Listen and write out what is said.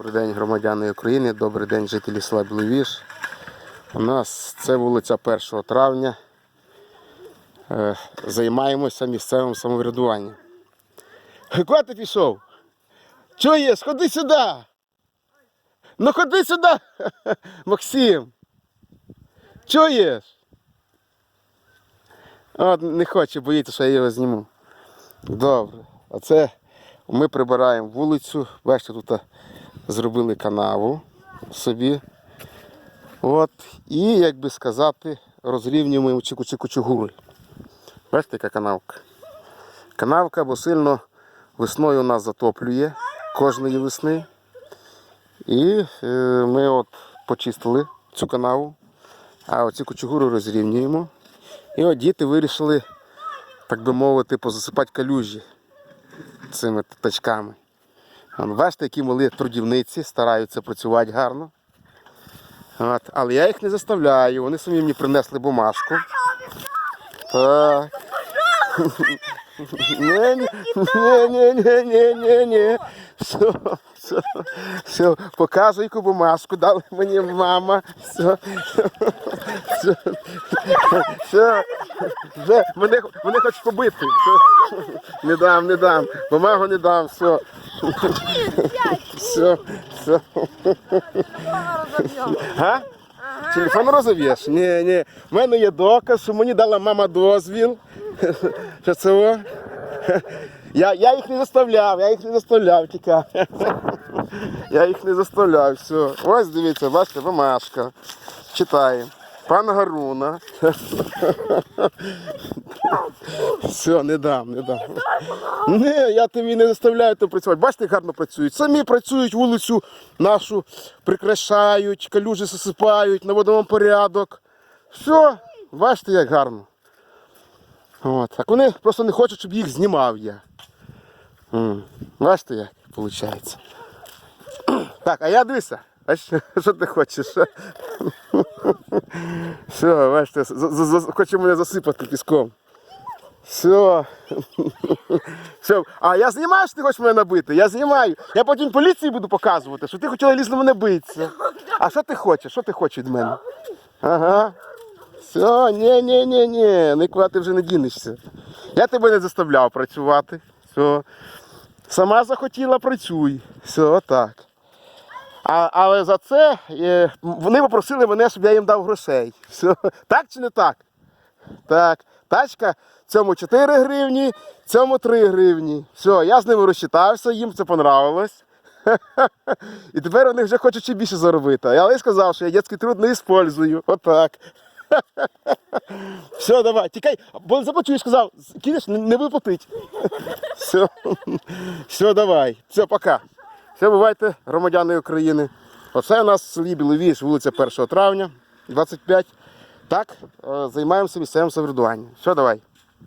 Добрий день, громадяни України, добрий день, жителі села Біловіж. У нас це вулиця 1 травня. Е, Займаємося місцевим самоврядуванням. Куди ти пішов? Чуєш, ходи сюди. Ну ходи сюди, Максим. Чуєш? От не хоче, боїться, що я його зніму. Добре. А це ми прибираємо вулицю. Бачите, тут зробили канаву собі. От. І, як би сказати, розрівнюємо чику-чику-чугури. Бачите, яка канавка? Канавка, бо сильно весною нас затоплює кожної весни. І е, ми от почистили цю канаву, а оці кучугури розрівнюємо. І от діти вирішили, так би мовити, позасипати калюжі цими тачками. Бачите, які мали трудівниці, стараються працювати гарно. От. Але я їх не заставляю, вони самі мені принесли бумажку. Так. Ні, ні, ні, ні, ні, ні, ні. Все, все, все, показуй бумажку, дали мені мама. Все, все, все, вже мене, мене хочуть побити. Все. Не дам, не дам, бумагу не дам, все. Все, все. Телефон розов'єш? Ні, ні. У мене є доказ, що мені дала мама дозвіл. Що це? Я, я їх не заставляв, я їх не заставляв тікав. Я їх не заставляв, все. Ось дивіться, бачите, бумажка. Читаємо. Пан Гаруна. Все, не дам, не дам. Ні, я тобі не заставляю то працювати. Бачите, як гарно працюють. Самі працюють, вулицю нашу прикрашають, калюжі засипають, наводимо порядок. Все, бачите, як гарно. От. Так вони просто не хочуть, щоб їх знімав я. Бачите, як виходить. Так, а я дивися. А що, що ти хочеш? Все, бачите, хоче мене засипати піском. Все. Все. А я знімаю, що ти хочеш мене набити? Я знімаю. Я потім поліції буду показувати, що ти хотіла лізти мене битися. А що ти хочеш? Що ти хочеш від мене? Ага. Все, ні, ні, ні, ні, нікуди ти вже не дінешся. Я тебе не заставляв працювати. Все. Сама захотіла, працюй. Все, отак. А, але за це е, вони попросили мене, щоб я їм дав грошей. Все. Так чи не так? Так. Тачка цьому 4 гривні, цьому 3 гривні. Все, я з ними розчитався, їм це понравилось. І тепер вони вже хочуть ще більше заробити. А я сказав, що я дитячий труд не використовую. Отак. Все, давай, тікай, бо заплачу, я сказав, кинеш, не, не виплатить. Все, все, давай. Все, пока. Все, бувайте, громадяни України. Оце у нас в селі Біловіж, вулиця 1 травня, 25. Так, е, займаємося місцевим самоврядуванням. Все, давай.